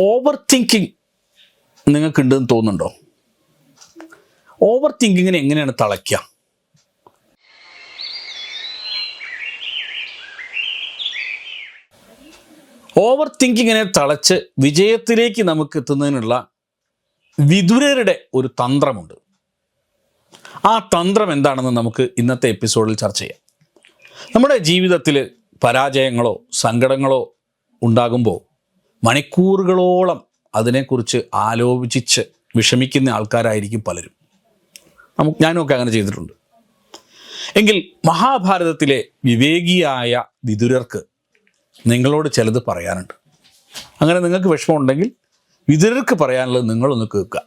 Over thinking നിങ്ങൾക്കുണ്ടെന്ന് തോന്നുന്നുണ്ടോ? Over തിങ്കിങ്ങിനെ എങ്ങനെയാണ് തളയ്ക്കുക over തിങ്കിങ്ങിനെ തളച്ച് വിജയത്തിലേക്ക് നമുക്ക് എത്തുന്നതിനുള്ള വിതുരരുടെ ഒരു തന്ത്രമുണ്ട്. ആ തന്ത്രം എന്താണെന്ന് നമുക്ക് ഇന്നത്തെ എപ്പിസോഡിൽ ചർച്ച ചെയ്യാം. നമ്മുടെ ജീവിതത്തിൽ പരാജയങ്ങളോ സങ്കടങ്ങളോ ഉണ്ടാകുമ്പോൾ മണിക്കൂറുകളോളം അതിനെക്കുറിച്ച് ആലോചിച്ച് വിഷമിക്കുന്ന ആൾക്കാരായിരിക്കും പലരും. നമുക്ക് ഞാനൊക്കെ അങ്ങനെ ചെയ്തിട്ടുണ്ട്. എങ്കിൽ മഹാഭാരതത്തിലെ വിവേകിയായ വിതുരർക്ക് നിങ്ങളോട് ചിലത് പറയാനുണ്ട്. അങ്ങനെ നിങ്ങൾക്ക് വിഷമമുണ്ടെങ്കിൽ വിതുരർക്ക് പറയാനുള്ളത് നിങ്ങളൊന്ന് കേൾക്കുക.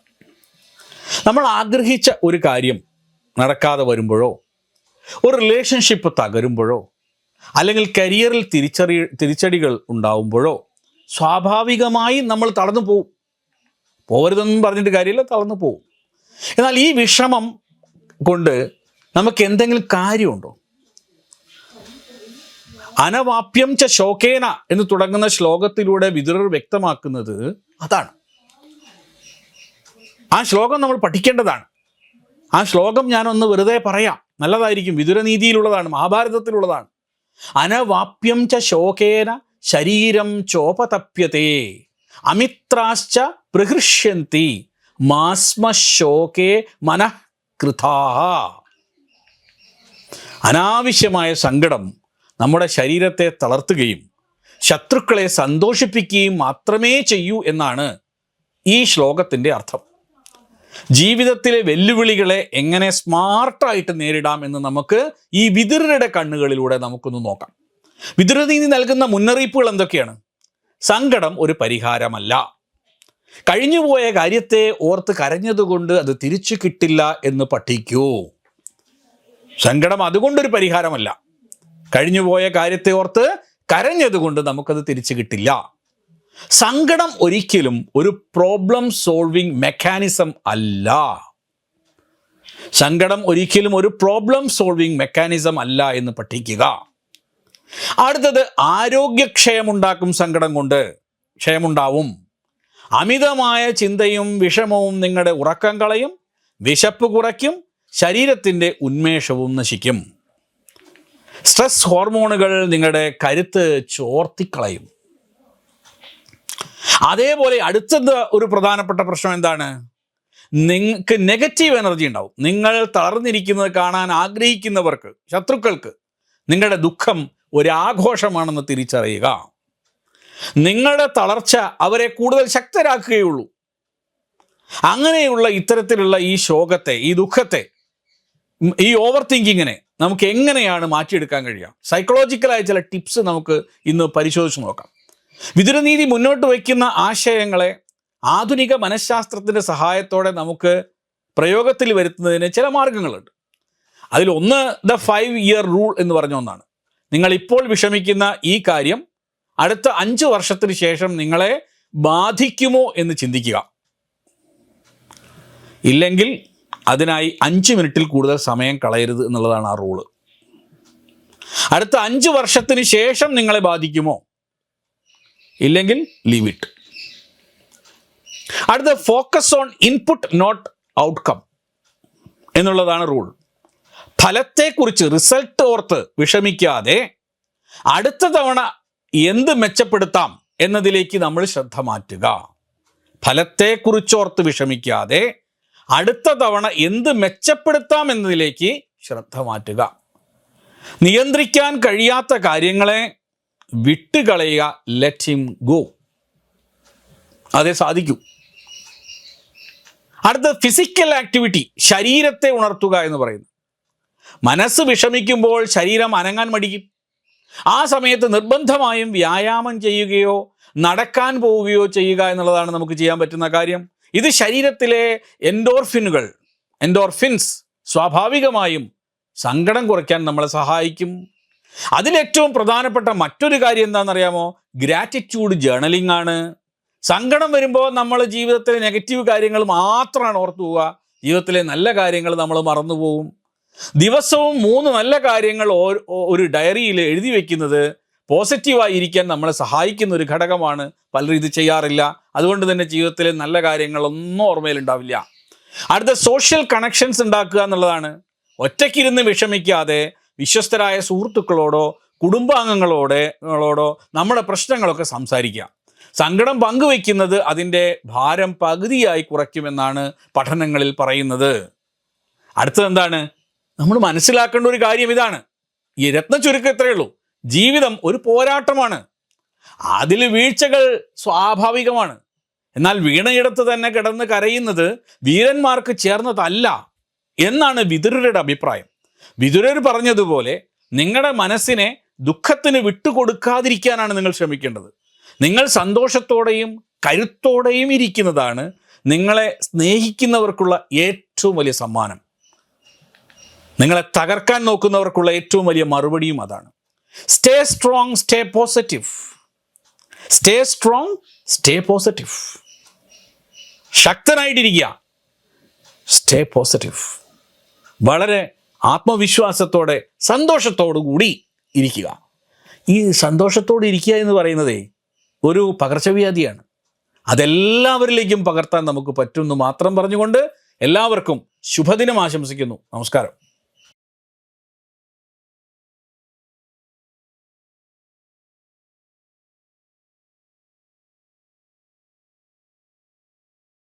നമ്മൾ ആഗ്രഹിച്ച ഒരു കാര്യം നടക്കാതെ വരുമ്പോഴോ ഒരു റിലേഷൻഷിപ്പ് തകരുമ്പോഴോ അല്ലെങ്കിൽ കരിയറിൽ തിരിച്ചറി തിരിച്ചടികൾ ഉണ്ടാവുമ്പോഴോ സ്വാഭാവികമായി നമ്മൾ തളർന്നു പോവും. പോകരുതെന്നും പറഞ്ഞിട്ട് കാര്യമില്ല തളർന്നു പോവും. എന്നാൽ ഈ വിഷമം കൊണ്ട് നമുക്ക് എന്തെങ്കിലും കാര്യമുണ്ടോ? അനവാപ്യം ച ശോകേന എന്ന് തുടങ്ങുന്ന ശ്ലോകത്തിലൂടെ വിതുരർ വ്യക്തമാക്കുന്നത് അതാണ്. ആ ശ്ലോകം നമ്മൾ പഠിക്കേണ്ടതാണ്. ആ ശ്ലോകം ഞാനൊന്ന് വെറുതെ പറയാം. നല്ലതായിരിക്കും. വിതുരനീതിയിലുള്ളതാണ് മഹാഭാരതത്തിലുള്ളതാണ്. അനവാപ്യം ച ശോകേന ശരീരം ചോപതപ്യത്തെ അമിത്രാശ്ച പ്രഹൃഷ്യന്തി മാസ്മശോകേ മനഃകൃതാ അനാവശ്യമായ സങ്കടം നമ്മുടെ ശരീരത്തെ തളർത്തുകയും ശത്രുക്കളെ സന്തോഷിപ്പിക്കുകയും മാത്രമേ ചെയ്യൂ എന്നാണ് ഈ ശ്ലോകത്തിന്റെ അർത്ഥം. ജീവിതത്തിലെ വെല്ലുവിളികളെ എങ്ങനെ സ്മാർട്ടായിട്ട് നേരിടാം എന്ന് നമുക്ക് ഈ വിതിരുടെ കണ്ണുകളിലൂടെ നമുക്കൊന്ന് നോക്കാം. വിതുരനീതി നൽകുന്ന മുന്നറിയിപ്പുകൾ എന്തൊക്കെയാണ്? സങ്കടം ഒരു പരിഹാരമല്ല. കഴിഞ്ഞുപോയ കാര്യത്തെ ഓർത്ത് കരഞ്ഞതുകൊണ്ട് അത് തിരിച്ചു കിട്ടില്ല എന്ന് പഠിക്കൂ. സങ്കടം അതുകൊണ്ടൊരു പരിഹാരമല്ല. കഴിഞ്ഞുപോയ കാര്യത്തെ ഓർത്ത് കരഞ്ഞതുകൊണ്ട് നമുക്കത് തിരിച്ചു കിട്ടില്ല. സങ്കടം ഒരിക്കലും ഒരു പ്രോബ്ലം സോൾവിംഗ് മെക്കാനിസം അല്ല. സങ്കടം ഒരിക്കലും ഒരു പ്രോബ്ലം സോൾവിംഗ് മെക്കാനിസം അല്ല എന്ന് പഠിക്കുക. അടുത്തത് ആരോഗ്യക്ഷയമുണ്ടാക്കും സങ്കടം കൊണ്ട് ക്ഷയമുണ്ടാവും. അമിതമായ ചിന്തയും വിഷമവും നിങ്ങളുടെ ഉറക്കം കളയും വിശപ്പ് കുറയ്ക്കും ശരീരത്തിന്റെ ഉന്മേഷവും നശിക്കും. സ്ട്രെസ് ഹോർമോണുകൾ നിങ്ങളുടെ കരുത്ത് ചോർത്തിക്കളയും. അതേപോലെ അടുത്തത് ഒരു പ്രധാനപ്പെട്ട പ്രശ്നം എന്താണ്? നിങ്ങൾക്ക് നെഗറ്റീവ് എനർജി ഉണ്ടാവും. നിങ്ങൾ തളർന്നിരിക്കുന്നത് കാണാൻ ആഗ്രഹിക്കുന്നവർക്ക് ശത്രുക്കൾക്ക് നിങ്ങളുടെ ദുഃഖം ഒരാഘോഷമാണെന്ന് തിരിച്ചറിയുക. നിങ്ങളുടെ തളർച്ച അവരെ കൂടുതൽ ശക്തരാക്കുകയുള്ളൂ. അങ്ങനെയുള്ള ഇത്തരത്തിലുള്ള ഈ ശോകത്തെ ഈ ദുഃഖത്തെ ഈ ഓവർ തിങ്കിങ്ങിനെ നമുക്ക് എങ്ങനെയാണ് മാറ്റിയെടുക്കാൻ കഴിയുക? സൈക്കോളജിക്കലായ ചില ടിപ്സ് നമുക്ക് ഇന്ന് പരിശോധിച്ച് നോക്കാം. വിതുരനീതി മുന്നോട്ട് വയ്ക്കുന്ന ആശയങ്ങളെ ആധുനിക മനഃശാസ്ത്രത്തിന്റെ സഹായത്തോടെ നമുക്ക് പ്രയോഗത്തിൽ വരുത്തുന്നതിന് ചില മാർഗങ്ങളുണ്ട്. അതിലൊന്ന് ദ ഫൈവ് ഇയർ റൂൾ എന്ന് പറഞ്ഞ ഒന്നാണ്. നിങ്ങൾ ഇപ്പോൾ വിഷമിക്കുന്ന ഈ കാര്യം അടുത്ത അഞ്ച് വർഷത്തിന് ശേഷം നിങ്ങളെ ബാധിക്കുമോ എന്ന് ചിന്തിക്കുക. ഇല്ലെങ്കിൽ അതിനായി അഞ്ച് മിനിറ്റിൽ കൂടുതൽ സമയം കളയരുത് എന്നുള്ളതാണ് ആ റൂൾ. അടുത്ത അഞ്ച് വർഷത്തിന് ശേഷം നിങ്ങളെ ബാധിക്കുമോ? ഇല്ലെങ്കിൽ ലീവ് അടുത്ത focus on input not outcome എന്നുള്ളതാണ് റൂൾ ഫലത്തെക്കുറിച്ച് റിസൾട്ട് ഓർത്ത് വിഷമിക്കാതെ അടുത്ത തവണ എന്ത് മെച്ചപ്പെടുത്താം എന്നതിലേക്ക് നമ്മൾ ശ്രദ്ധ മാറ്റുക. ഫലത്തെക്കുറിച്ചോർത്ത് വിഷമിക്കാതെ അടുത്ത തവണ എന്ത് മെച്ചപ്പെടുത്താം എന്നതിലേക്ക് ശ്രദ്ധ മാറ്റുക. നിയന്ത്രിക്കാൻ കഴിയാത്ത കാര്യങ്ങളെ വിട്ടുകളയുക. ലെറ്റ് ഹിം ഗോ അതേ സാധിക്കൂ. അടുത്ത ഫിസിക്കൽ ആക്ടിവിറ്റി ശരീരത്തെ ഉണർത്തുക എന്ന് പറയുന്നു. മനസ്സ് വിഷമിക്കുമ്പോൾ ശരീരം അനങ്ങാൻ മടിക്കും. ആ സമയത്ത് നിർബന്ധമായും വ്യായാമം ചെയ്യുകയോ നടക്കാൻ പോവുകയോ ചെയ്യുക എന്നുള്ളതാണ് നമുക്ക് ചെയ്യാൻ പറ്റുന്ന കാര്യം. ഇത് ശരീരത്തിലെ എൻഡോർഫിനുകൾ എൻഡോർഫിൻസ് സ്വാഭാവികമായും സങ്കടം കുറയ്ക്കാൻ നമ്മളെ സഹായിക്കും. അതിലേറ്റവും പ്രധാനപ്പെട്ട മറ്റൊരു കാര്യം എന്താണെന്നറിയാമോ? ഗ്രാറ്റിറ്റ്യൂഡ് ജേർണലിംഗ് ആണ്. സങ്കടം വരുമ്പോൾ നമ്മൾ ജീവിതത്തിലെ നെഗറ്റീവ് കാര്യങ്ങൾ മാത്രമാണ് ഓർത്തു പോവുക ജീവിതത്തിലെ നല്ല കാര്യങ്ങൾ നമ്മൾ മറന്നു പോകും ദിവസവും മൂന്ന് നല്ല കാര്യങ്ങൾ ഒരു ഡയറിയിൽ എഴുതി വെക്കുന്നത് പോസിറ്റീവായി ഇരിക്കാൻ നമ്മളെ സഹായിക്കുന്ന ഒരു ഘടകമാണ്. പലരും ഇത് ചെയ്യാറില്ല. അതുകൊണ്ട് തന്നെ ജീവിതത്തിൽ നല്ല കാര്യങ്ങളൊന്നും ഓർമ്മയിലുണ്ടാവില്ല. അടുത്ത സോഷ്യൽ കണക്ഷൻസ് ഉണ്ടാക്കുക എന്നുള്ളതാണ്. ഒറ്റയ്ക്കിരുന്ന് വിഷമിക്കാതെ വിശ്വസ്തരായ സുഹൃത്തുക്കളോടോ കുടുംബാംഗങ്ങളോടെ ങ്ങളോടോ നമ്മുടെ പ്രശ്നങ്ങളൊക്കെ സംസാരിക്കുക. സങ്കടം പങ്കുവെക്കുന്നത് അതിന്റെ ഭാരം പകുതിയായി കുറയ്ക്കുമെന്നാണ് പഠനങ്ങളിൽ പറയുന്നത്. അടുത്തത് എന്താണ് നമ്മൾ മനസ്സിലാക്കേണ്ട ഒരു കാര്യം ഇതാണ്. ഈ രത്ന ചുരുക്കം ഇത്രയേ ഉള്ളൂ. ജീവിതം ഒരു പോരാട്ടമാണ്. അതിൽ വീഴ്ചകൾ സ്വാഭാവികമാണ്. എന്നാൽ വീണയിടത്ത് തന്നെ കിടന്ന് കരയുന്നത് വീരന്മാർക്ക് ചേർന്നതല്ല എന്നാണ് വിതുരരുടെ അഭിപ്രായം. വിതുരർ പറഞ്ഞതുപോലെ നിങ്ങളുടെ മനസ്സിനെ ദുഃഖത്തിന് വിട്ടുകൊടുക്കാതിരിക്കാനാണ് നിങ്ങൾ ശ്രമിക്കേണ്ടത്. നിങ്ങൾ സന്തോഷത്തോടെയും കരുത്തോടെയും ഇരിക്കുന്നതാണ് നിങ്ങളെ സ്നേഹിക്കുന്നവർക്കുള്ള ഏറ്റവും വലിയ സമ്മാനം. നിങ്ങളെ തകർക്കാൻ നോക്കുന്നവർക്കുള്ള ഏറ്റവും വലിയ മറുപടിയും അതാണ്. Stay strong stay positive stay strong stay positive ശക്തനായിട്ടിരിക്കുക. Stay positive വളരെ ആത്മവിശ്വാസത്തോടെ കൂടി ഇരിക്കുക. ഈ സന്തോഷത്തോടെ ഇരിക്കുക എന്ന് പറയുന്നതേ ഒരു പകർച്ചവ്യാധിയാണ്. അതെല്ലാവരിലേക്കും പകർത്താൻ നമുക്ക് പറ്റുമെന്ന് മാത്രം പറഞ്ഞുകൊണ്ട് എല്ലാവർക്കും ശുഭദിനം ആശംസിക്കുന്നു. നമസ്കാരം.